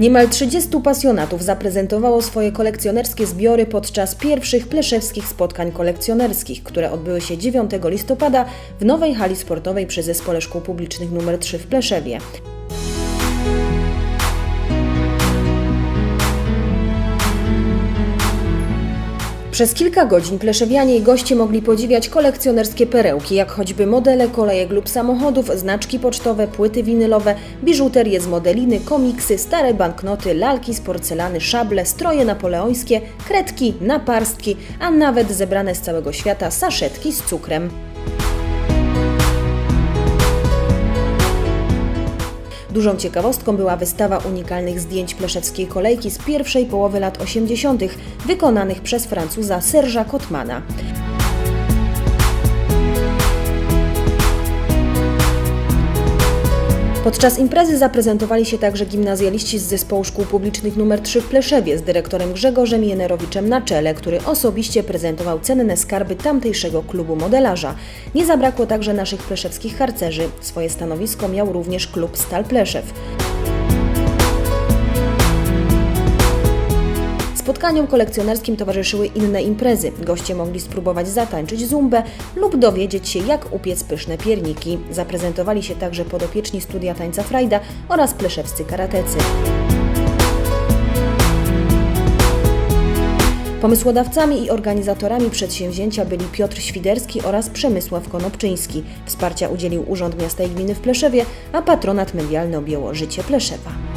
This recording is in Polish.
Niemal 30 pasjonatów zaprezentowało swoje kolekcjonerskie zbiory podczas pierwszych pleszewskich spotkań kolekcjonerskich, które odbyły się 9 listopada w nowej hali sportowej przy Zespole Szkół Publicznych nr 3 w Pleszewie. Przez kilka godzin pleszewianie i goście mogli podziwiać kolekcjonerskie perełki, jak choćby modele kolejek lub samochodów, znaczki pocztowe, płyty winylowe, biżuterię z modeliny, komiksy, stare banknoty, lalki z porcelany, szable, stroje napoleońskie, kredki, naparstki, a nawet zebrane z całego świata saszetki z cukrem. Dużą ciekawostką była wystawa unikalnych zdjęć pleszewskiej kolejki z pierwszej połowy lat 80., wykonanych przez Francuza Serge'a Kotmana. Podczas imprezy zaprezentowali się także gimnazjaliści z Zespołu Szkół Publicznych nr 3 w Pleszewie z dyrektorem Grzegorzem Jenerowiczem na czele, który osobiście prezentował cenne skarby tamtejszego klubu modelarza. Nie zabrakło także naszych pleszewskich harcerzy. Swoje stanowisko miał również klub Stal Pleszew. Spotkaniom kolekcjonerskim towarzyszyły inne imprezy. Goście mogli spróbować zatańczyć zumbę lub dowiedzieć się, jak upiec pyszne pierniki. Zaprezentowali się także podopieczni studia tańca frajda oraz pleszewscy karatecy. Pomysłodawcami i organizatorami przedsięwzięcia byli Piotr Świderski oraz Przemysław Konopczyński. Wsparcia udzielił Urząd Miasta i Gminy w Pleszewie, a patronat medialny objęło Życie Pleszewa.